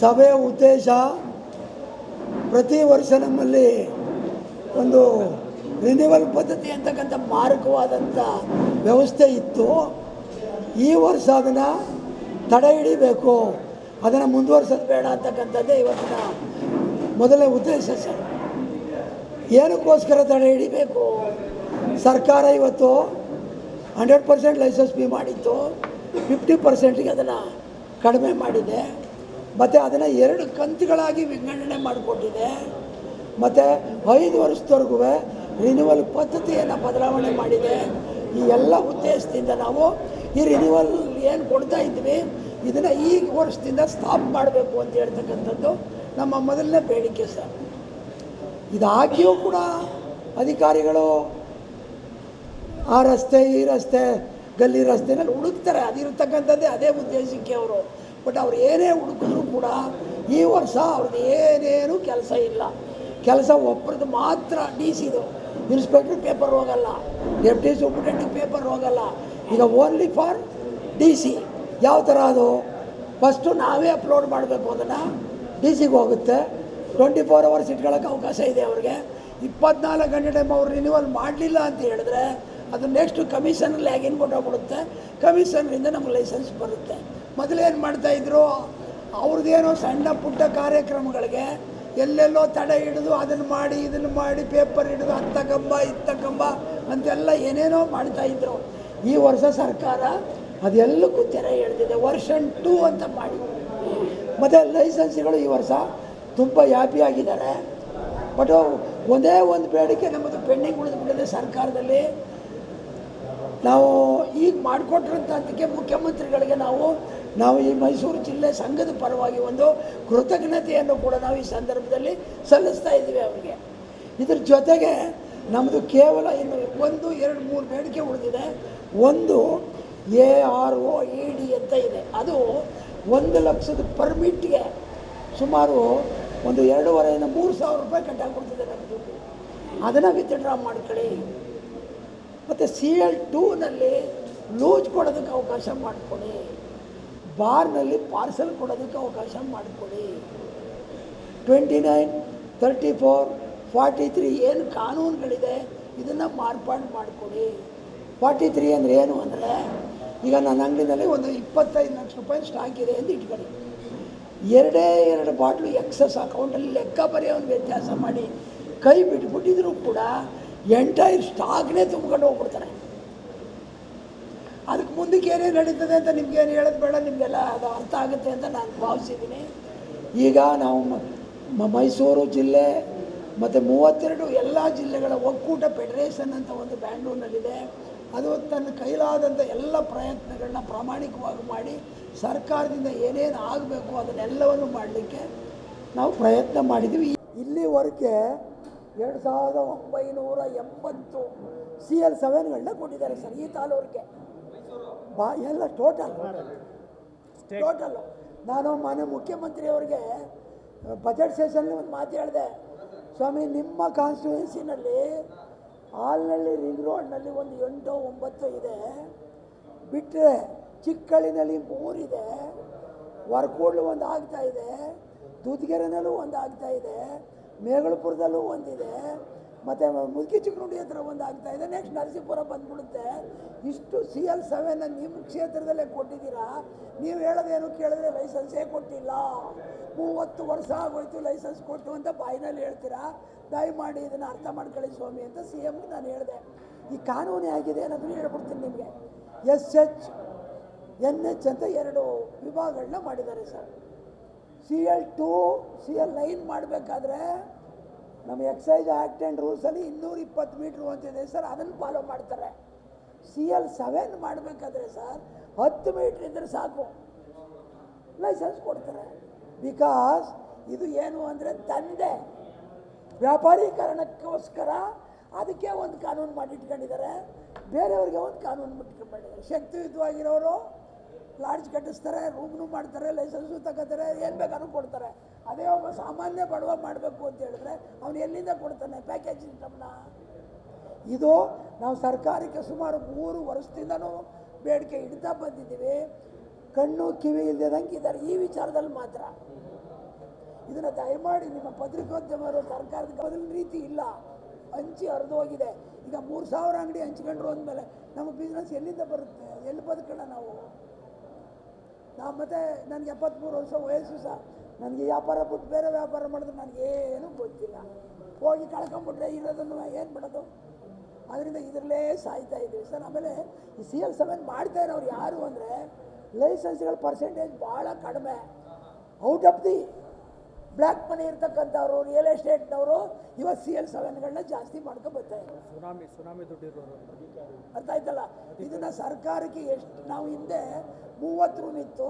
ಸಭೆಯ ಉದ್ದೇಶ ಪ್ರತಿ ವರ್ಷ ನಮ್ಮಲ್ಲಿ ಒಂದು ರಿನಿವಲ್ ಪದ್ಧತಿ ಅಂತಕ್ಕಂಥ ಮಾರಕವಾದಂಥ ವ್ಯವಸ್ಥೆ ಇತ್ತು. ಈ ವರ್ಷ ಅದನ್ನು ತಡೆ ಹಿಡಿಬೇಕು. ಅದನ್ನು ಮುಂದುವರ್ಸೋದು ಬೇಡ ಅಂತಕ್ಕಂಥದ್ದೇ ಇವತ್ತಿನ ಮೊದಲನೇ ಉದ್ದೇಶ ಸರ್. ಏನಕ್ಕೋಸ್ಕರ ತಡೆ ಹಿಡಿಬೇಕು? ಸರ್ಕಾರ ಇವತ್ತು ಹಂಡ್ರೆಡ್ ಪರ್ಸೆಂಟ್ ಲೈಸೆನ್ಸ್ ಫೀ ಮಾಡಿತ್ತು. ಫಿಫ್ಟಿ ಪರ್ಸೆಂಟಿಗೆ ಅದನ್ನು ಕಡಿಮೆ ಮಾಡಿದೆ. ಮತ್ತು ಅದನ್ನು ಎರಡು ಕಂತುಗಳಾಗಿ ವಿಂಗಡಣೆ ಮಾಡಿಕೊಟ್ಟಿದೆ ಮತ್ತು ಐದು ವರ್ಷದವರೆಗೂ ರಿನ್ಯೂವಲ್ ಪದ್ಧತಿಯನ್ನು ಬದಲಾವಣೆ ಮಾಡಿದೆ. ಈ ಎಲ್ಲ ಉದ್ದೇಶದಿಂದ ನಾವು ಈ ರಿನ್ಯೂವಲ್ ಏನು ಕೊಡ್ತಾ ಇದ್ವಿ, ಇದನ್ನು ಈ ವರ್ಷದಿಂದ ಸ್ಟಾಪ್ ಮಾಡಬೇಕು ಅಂತ ಹೇಳ್ತಕ್ಕಂಥದ್ದು ನಮ್ಮ ಮೊದಲನೇ ಬೇಡಿಕೆ ಸರ್. ಇದಾಗಿಯೂ ಕೂಡ ಅಧಿಕಾರಿಗಳು ಆ ರಸ್ತೆ ಈ ರಸ್ತೆ ಗಲ್ಲಿ ರಸ್ತೆನಲ್ಲಿ ಹುಡುಕ್ತಾರೆ. ಅದಿರತಕ್ಕಂಥದ್ದೇ ಅದೇ ಉದ್ದೇಶಕ್ಕೆ ಅವರು. ಬಟ್ ಅವ್ರು ಏನೇ ಹುಡುಕಿದ್ರು ಕೂಡ ಈ ವರ್ಷ ಅವ್ರದ್ದು ಏನೇನು ಕೆಲಸ ಇಲ್ಲ. ಕೆಲಸ ಒಬ್ಬರದ್ದು ಮಾತ್ರ ಡಿ ಸಿದು ಇನ್ಸ್ಪೆಕ್ಟ್ರ್ ಪೇಪರ್ ಹೋಗಲ್ಲ. ಡೆಪ್ಟಿ ಸೂಪರಿಂಟೆಂಡೆಂಟ್ ಪೇಪರ್ ಹೋಗಲ್ಲ. ಈಗ ಓನ್ಲಿ ಫಾರ್ ಡಿ ಸಿ ಯಾವ ಥರ ಅದು? ಫಸ್ಟು ನಾವೇ ಅಪ್ಲೋಡ್ ಮಾಡಬೇಕು ಅದನ್ನು. ಡಿ ಸಿಗೆ ಹೋಗುತ್ತೆ. ಟ್ವೆಂಟಿ ಫೋರ್ ಅವರ್ಸ್ ಇಟ್ಕೊಳ್ಳೋಕೆ ಅವಕಾಶ ಇದೆ ಅವ್ರಿಗೆ. ಇಪ್ಪತ್ನಾಲ್ಕು ಗಂಟೆ ಟೈಮ್ ಅವ್ರು ರಿನ್ಯೂವಲ್ ಮಾಡಲಿಲ್ಲ ಅಂತ ಹೇಳಿದ್ರೆ ಅದು ನೆಕ್ಸ್ಟ್ ಕಮಿಷನ್ ಲ್ಯಾಗಿನ್ ಕೊಟ್ಟೋಗ್ಬಿಡುತ್ತೆ. ಕಮಿಷನ್ನಿಂದ ನಮ್ಗೆ ಲೈಸೆನ್ಸ್ ಬರುತ್ತೆ. ಮೊದಲೇನು ಮಾಡ್ತಾಯಿದ್ರು ಅವ್ರದ್ದೇನೋ ಸಣ್ಣ ಪುಟ್ಟ ಕಾರ್ಯಕ್ರಮಗಳಿಗೆ ಎಲ್ಲೆಲ್ಲೋ ತಡೆ ಹಿಡಿದು ಅದನ್ನು ಮಾಡಿ ಇದನ್ನು ಮಾಡಿ ಪೇಪರ್ ಹಿಡಿದು ಹತ್ತ ಕಂಬ, ಇತ್ತ ಕಂಬ ಅಂತೆಲ್ಲ ಏನೇನೋ ಮಾಡ್ತಾಯಿದ್ರು ಈ ವರ್ಷ ಸರ್ಕಾರ ಅದೆಲ್ಲಕ್ಕೂ ತೆರೆ ಎಳೆದಿದೆ ವರ್ಷನ್ ಟೂ ಅಂತ ಮಾಡಿ. ಮತ್ತು ಲೈಸೆನ್ಸ್ಗಳು ಈ ವರ್ಷ ತುಂಬ ಹ್ಯಾಪಿಯಾಗಿದ್ದಾರೆ ಬಟ್ ಒಂದೇ ಒಂದು ಬೇಡಿಕೆ ನಮ್ಮದು ಪೆಂಡಿಂಗ್ ಉಳಿದುಬಿಟ್ಟಿದೆ ಸರ್ಕಾರದಲ್ಲಿ. ನಾವು ಈಗ ಮಾಡಿಕೊಟ್ಟಿರೋಂಥದ್ದಕ್ಕೆ ಮುಖ್ಯಮಂತ್ರಿಗಳಿಗೆ ನಾವು ನಾವು ಈ ಮೈಸೂರು ಜಿಲ್ಲೆ ಸಂಘದ ಪರವಾಗಿ ಒಂದು ಕೃತಜ್ಞತೆಯನ್ನು ಕೂಡ ನಾವು ಈ ಸಂದರ್ಭದಲ್ಲಿ ಸಲ್ಲಿಸ್ತಾ ಇದ್ದೀವಿ ಅವರಿಗೆ. ಇದ್ರ ಜೊತೆಗೆ ನಮ್ಮದು ಕೇವಲ ಇನ್ನು ಒಂದು, ಎರಡು, ಮೂರು ಬೇಡಿಕೆ ಉಳಿದಿದೆ. ಒಂದು A R O, E D ಅಂತ ಇದೆ. ಅದು ಒಂದು ಲಕ್ಷದ ಪರ್ಮಿಟ್ಗೆ ಸುಮಾರು ಒಂದು ಎರಡೂವರೆಯಿಂದ ಮೂರು ಸಾವಿರ ರೂಪಾಯಿ ಕಟ್ಟಾಕ್ಬಿಡ್ತಿದೆ ನಮ್ಮ ದುಡ್ಡು. ಅದನ್ನು ವಿತ್ಡ್ರಾ ಮಾಡ್ಕೊಳ್ಳಿ. ಮತ್ತು ಸಿ ಎಲ್ ಟೂನಲ್ಲಿ ಲೂಜ್ ಕೊಡೋದಕ್ಕೆ ಅವಕಾಶ ಮಾಡಿಕೊಡಿ. ಬಾರ್ನಲ್ಲಿ ಪಾರ್ಸೆಲ್ ಕೊಡೋದಕ್ಕೆ ಅವಕಾಶ ಮಾಡಿಕೊಡಿ. Twenty nine thirty four, forty three ಏನು ಕಾನೂನುಗಳಿದೆ, ಇದನ್ನು ಮಾರ್ಪಾಡು ಮಾಡಿಕೊಡಿ. ಫಾರ್ಟಿ ತ್ರೀ ಅಂದರೆ ಏನು ಅಂದರೆ, ಈಗ ನನ್ನ ಅಂಗಡಿನಲ್ಲಿ ಒಂದು ಇಪ್ಪತ್ತೈದು ಲಕ್ಷ ರೂಪಾಯಿ ಸ್ಟಾಕ್ ಇದೆ ಅಂತ ಇಟ್ಕೊಳ್ಳಿ. ಎರಡೇ ಎರಡು ಬಾಟ್ಲು ಎಕ್ಸಸ್ ಅಕೌಂಟಲ್ಲಿ ಲೆಕ್ಕ ಬರೆಯೋ ಒಂದು ವ್ಯತ್ಯಾಸ ಮಾಡಿ ಕೈ ಬಿಟ್ಬಿಟ್ಟಿದ್ರು ಕೂಡ ಎಂಟೈರ್ ಸ್ಟಾಕ್ನೇ ತುಂಬ್ಕೊಂಡು ಹೋಗ್ಬಿಡ್ತಾರೆ. ಅದಕ್ಕೆ ಮುಂದಕ್ಕೆ ಏನೇನು ನಡೀತದೆ ಅಂತ ನಿಮ್ಗೇನು ಹೇಳೋದು ಬೇಡ, ನಿಮಗೆಲ್ಲ ಅದು ಅರ್ಥ ಆಗುತ್ತೆ ಅಂತ ನಾನು ಭಾವಿಸಿದ್ದೀನಿ. ಈಗ ನಾವು ಮೈಸೂರು ಜಿಲ್ಲೆ ಮತ್ತು ಮೂವತ್ತೆರಡು ಎಲ್ಲ ಜಿಲ್ಲೆಗಳ ಒಕ್ಕೂಟ ಫೆಡರೇಷನ್ ಅಂತ ಒಂದು ಬ್ಯಾಂಗ್ಳೂರಿನಲ್ಲಿದೆ. ಅದು ತನ್ನ ಕೈಲಾದಂಥ ಎಲ್ಲ ಪ್ರಯತ್ನಗಳನ್ನ ಪ್ರಾಮಾಣಿಕವಾಗಿ ಮಾಡಿ ಸರ್ಕಾರದಿಂದ ಏನೇನು ಆಗಬೇಕು ಅದನ್ನೆಲ್ಲವನ್ನು ಮಾಡಲಿಕ್ಕೆ ನಾವು ಪ್ರಯತ್ನ ಮಾಡಿದ್ದೀವಿ. ಇಲ್ಲಿವರೆಗೆ ಎರಡು ಸಾವಿರದ ಒಂಬೈನೂರ ಎಂಬತ್ತು ಸಿ ಎಲ್ ಸೆವೆನ್ಗಳನ್ನ ಕೊಟ್ಟಿದ್ದಾರೆ ಸರ್, ಈ ತಾಲೂರಿಗೆ ಬಾ ಎಲ್ಲ ಟೋಟಲ್ ಟೋಟಲ್ ನಾನು ಮಾನ್ಯ ಮುಖ್ಯಮಂತ್ರಿಯವ್ರಿಗೆ ಬಜೆಟ್ ಸೆಷನ್ಲಿ ಒಂದು ಮಾತು ಹೇಳಿದೆ. ಸ್ವಾಮಿ ನಿಮ್ಮ ಕಾನ್ಸ್ಟಿಟ್ಯೂನ್ಸಿನಲ್ಲಿ ಹಾಲ್ನಳ್ಳಿ ರಿಂಗ್ ರೋಡ್ನಲ್ಲಿ ಒಂದು ಎಂಟು ಒಂಬತ್ತು ಇದೆ. ಬಿಟ್ಟರೆ ಚಿಕ್ಕಳ್ಳಿನಲ್ಲಿ ಮೂರಿದೆ ವರ್ಕೂಡ್ಲು ಒಂದು ಆಗ್ತಾ ಇದೆ. ದೂದ್ಗೆರೆನಲ್ಲೂ ಒಂದು ಆಗ್ತಾ ಇದೆ. ಮೇಗಳಪುರದಲ್ಲೂ ಒಂದಿದೆ. ಮತ್ತು ಮುಲ್ಕಿ ಚಿಕ್ಕನುಡಿ ಹತ್ರ ಒಂದು ಆಗ್ತಾ ಇದೆ. ನೆಕ್ಸ್ಟ್ ನರಸೀಪುರ ಬಂದ್ಬಿಡುತ್ತೆ. ಇಷ್ಟು ಸಿ ಎಲ್ ಸೆವೆನ್ ನಿಮ್ಮ ಕ್ಷೇತ್ರದಲ್ಲೇ ಕೊಟ್ಟಿದ್ದೀರಾ? ನೀವು ಹೇಳೋದೇನು ಕೇಳಿದ್ರೆ ಲೈಸೆನ್ಸೇ ಕೊಟ್ಟಿಲ್ಲ. ಮೂವತ್ತು ವರ್ಷ ಆಗೋಯ್ತು ಲೈಸೆನ್ಸ್ ಕೊಟ್ಟು ಅಂತ ಬಾಯಿನಲ್ಲಿ ಹೇಳ್ತೀರಾ? ದಯಮಾಡಿ ಇದನ್ನು ಅರ್ಥ ಮಾಡ್ಕೊಳ್ಳಿ ಸ್ವಾಮಿ ಅಂತ ಸಿ ಎಮ್ಗೆ ನಾನು ಹೇಳಿದೆ. ಈ ಕಾನೂನು ಆಗಿದೆ ಅನ್ನೋದನ್ನು ಹೇಳ್ಬಿಡ್ತೀನಿ ನಿಮಗೆ. ಎಸ್ ಎಚ್ ಎನ್ ಎಚ್ ಅಂತ ಎರಡು ವಿಭಾಗಗಳನ್ನ ಮಾಡಿದ್ದಾರೆ sir. C L two C L nine ಮಾಡಬೇಕಾದ್ರೆ ನಮ್ಮ ಎಕ್ಸೈಸ್ ಆ್ಯಕ್ಟ್ ಆ್ಯಂಡ್ ರೂಲ್ಸಲ್ಲಿ ಇನ್ನೂರ ಇಪ್ಪತ್ತು ಮೀಟ್ರ್ ಅಂತಿದೆ ಸರ್, ಅದನ್ನು ಫಾಲೋ ಮಾಡ್ತಾರೆ. ಸಿ ಎಲ್ ಸೆವೆನ್ ಮಾಡಬೇಕಾದ್ರೆ ಸರ್, ಹತ್ತು ಮೀಟ್ರ್ ಇದ್ದರೆ ಸಾಕು. ಲೈಸೆನ್ಸ್ ಕೊಡ್ತಾರೆ. ಬಿಕಾಸ್ ಇದು ಏನು ಅಂದರೆ ದಂಧೆ ವ್ಯಾಪಾರೀಕರಣಕ್ಕೋಸ್ಕರ ಅದಕ್ಕೆ ಒಂದು ಕಾನೂನು ಮಾಡಿಟ್ಕೊಂಡಿದ್ದಾರೆ. ಬೇರೆಯವ್ರಿಗೆ ಒಂದು ಕಾನೂನು ಮಾಡಿಟ್ಕೊಂಡಿದ್ದಾರೆ ಶಕ್ತಿಯುತವಾಗಿರೋರು ಲಾಡ್ಜ್ ಕಟ್ಟಿಸ್ತಾರೆ ರೂಮ್ನು ಮಾಡ್ತಾರೆ ಲೈಸೆನ್ಸು ತಗೋತಾರೆ, ಏನು ಬೇಕಾದ್ರೂ ಕೊಡ್ತಾರೆ. ಅದೇ ಒಬ್ಬ ಸಾಮಾನ್ಯ ಬಡವ ಮಾಡಬೇಕು ಅಂತ ಹೇಳಿದ್ರೆ ಅವನು ಎಲ್ಲಿಂದ ಕೊಡ್ತಾನೆ ಪ್ಯಾಕೇಜ್ ಇನ್ಕಮ್ನ ಇದು ನಾವು ಸರ್ಕಾರಕ್ಕೆ ಸುಮಾರು ಮೂರು ವರ್ಷದಿಂದನೂ ಬೇಡಿಕೆ ಇಡ್ತಾ ಬಂದಿದ್ದೀವಿ. ಕಣ್ಣು ಕಿವಿ ಇಲ್ಲದಂಗೆ ಇದ್ದಾರೆ. ಈ ವಿಚಾರದಲ್ಲಿ ಮಾತ್ರ. ಇದನ್ನು ದಯಮಾಡಿ ನಿಮ್ಮ ಪತ್ರಿಕೋದ್ಯಮರು ಸರ್ಕಾರದ ಬದಲು ರೀತಿ ಇಲ್ಲ. ಹಂಚಿ ಹರಿದು ಹೋಗಿದೆ. ಈಗ ಮೂರು ಸಾವಿರ ಅಂಗಡಿ ಹಂಚ್ಕೊಂಡ್ರು ಅಂದಮೇಲೆ ನಮ್ಮ ಬಿಸ್ನೆಸ್ ಎಲ್ಲಿಂದ ಬರುತ್ತೆ? ಎಲ್ಲಿ ಬದುಕೋಣ ನಾವು? ನಾವು ಮತ್ತೆ ನನಗೆ ಎಪ್ಪತ್ತ್ಮೂರು ವರ್ಷ ವಯಸ್ಸು ಸಹ ನನಗೆ ವ್ಯಾಪಾರ ಬಿಟ್ಟು ಬೇರೆ ವ್ಯಾಪಾರ ಮಾಡಿದ್ರೆ ನನಗೇನು ಗೊತ್ತಿಲ್ಲ. ಹೋಗಿ ಕಳ್ಕೊಂಬಿಟ್ರೆ ಇರೋದನ್ನು ಏನು ಮಾಡೋದು? ಅದರಿಂದ ಇದರಲ್ಲೇ ಸಾಯ್ತಾ ಇದ್ದೀವಿ ಸರ್. ಆಮೇಲೆ ಈ ಸಿ ಎಲ್ ಸೆವೆನ್ ಮಾಡ್ತಾ ಇರೋರು ಯಾರು ಅಂದರೆ ಲೈಸೆನ್ಸ್ಗಳ ಪರ್ಸೆಂಟೇಜ್ ಭಾಳ ಕಡಿಮೆ. Out of the black money ಇರ್ತಕ್ಕಂಥವ್ರು ರಿಯಲ್ ಎಸ್ಟೇಟ್ನವರು ಇವತ್ತು ಸಿ ಎಲ್ ಸೆವೆನ್ಗಳನ್ನ ಜಾಸ್ತಿ ಮಾಡ್ಕೊಂಡು ಬರ್ತಾ ಇದ್ದಾರೆ ಸುನಾಮಿ ಸುನಾಮಿ ದುಡ್ಡಿರೋರು ಅರ್ಥ ಆಯ್ತಲ್ಲ? ಇದನ್ನ ಸರ್ಕಾರಕ್ಕೆ ಎಷ್ಟು ನಾವು ಹಿಂದೆ ಮೂವತ್ತು ರೂಮ್ ಇತ್ತು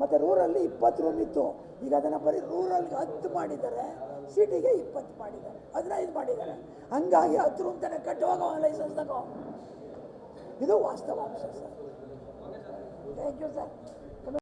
ಮತ್ತು ರೂರಲ್ಲಿ ಇಪ್ಪತ್ತು ರೂಮ್ ಇತ್ತು. ಈಗ ಅದನ್ನು ಬರೀ ರೂರಲ್ಗೆ ಹತ್ತು ಮಾಡಿದ್ದಾರೆ ಸಿಟಿಗೆ ಇಪ್ಪತ್ತು ಮಾಡಿದ್ದಾರೆ ಹದಿನೈದು ಮಾಡಿದ್ದಾರೆ. ಹಂಗಾಗಿ ಹತ್ತು ರೂಮ್ ತನಕ ಕಟ್ಟುವಾಗ ಲೈಸೆನ್ಸ್ ತಗೋ. ಇದು ವಾಸ್ತವಾಂಶ ಸರ್. Thank you sir